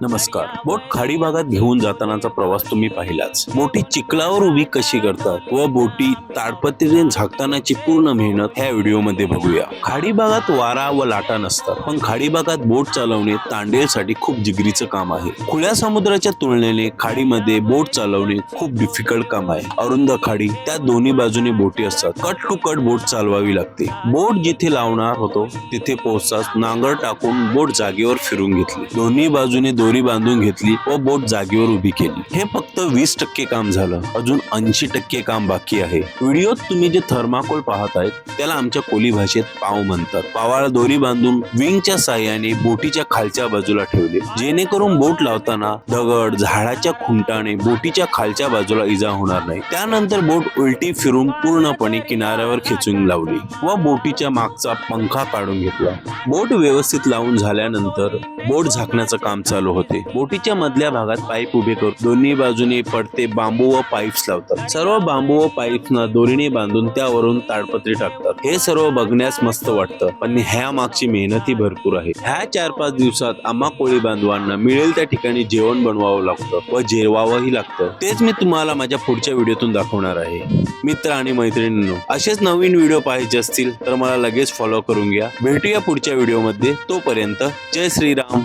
नमस्कार. बोट खाडी भागात घेऊन जातानाचा प्रवास तुम्ही पाहिलाच. बोटी चिखलावर उभी कशी करतात व बोटी ताडपत्रीने झाकतानाची पूर्ण मेहनत ह्या व्हिडिओमध्ये बघूया. खाडी भागात वारा व लाटा नसतात पण खाडी भागात बोट चालवणे तांडेलसाठी खूप जिगरीचं काम आहे. खुल्या समुद्राच्या तुलनेने खाडीमध्ये बोट चालवणे खूप डिफिकल्ट काम आहे. अरुंद खाडी त्या दोन्ही बाजूने बोटी असतात. कट टू कट बोट चालवावी लागते. बोट जिथे लावणार होतो तिथे पोहोचताच नांगर टाकून बोट जागेवर फिरून घेतली. दोन्ही बाजूने दोरी बांधून घेतली व बोट जागेवर उभी केली. हे फक्त वीस टक्के काम झालं. अजून ऐंशी टक्के काम बाकी आहे. व्हिडिओत तुम्ही जे थर्माकोल पाहत आहेत त्याला आमच्या कोली भाषेत पाव म्हणतात. पावाला दोरी बांधून विंगच्या साह्याने बोटीच्या खालच्या बाजूला ठेवले. जेणेकरून बोट लावताना दगड झाडाच्या खुंटाने बोटीच्या खालच्या बाजूला इजा होणार नाही. त्यानंतर बोट उलटी फिरून पूर्णपणे किनाऱ्यावर खेचून लावली व बोटीच्या मागचा पंखा काढून घेतला. बोट व्यवस्थित लावून झाल्यानंतर बोट झाकण्याचं काम चालू होते. बोटीच्या मधल्या भागात पाईप उभे करून दोन्ही बाजूने पडते बांबू व पाईप्स लावतात. सर्व बांबू व पाईप्सना दोरीने बांधून त्यावरून ताडपत्री टाकतात. हे सर्व बघण्यास मस्त वाटतं. पण ह्या मागची मेहनती भरपूर आहे. ह्या चार पाच दिवसात आम्हा कोळी बांधवांना मिळेल त्या ठिकाणी जेवण बनवावं लागतं व जेवावंही लागतं. तेच मी तुम्हाला माझ्या पुढच्या व्हिडिओतून दाखवणार आहे. मित्र आणि मैत्रिणींनो असेच नवीन व्हिडिओ पाहायचे असतील तर मला लगेच फॉलो करून घ्या. भेटूया पुढच्या व्हिडिओमध्ये. तोपर्यंत जय श्रीराम.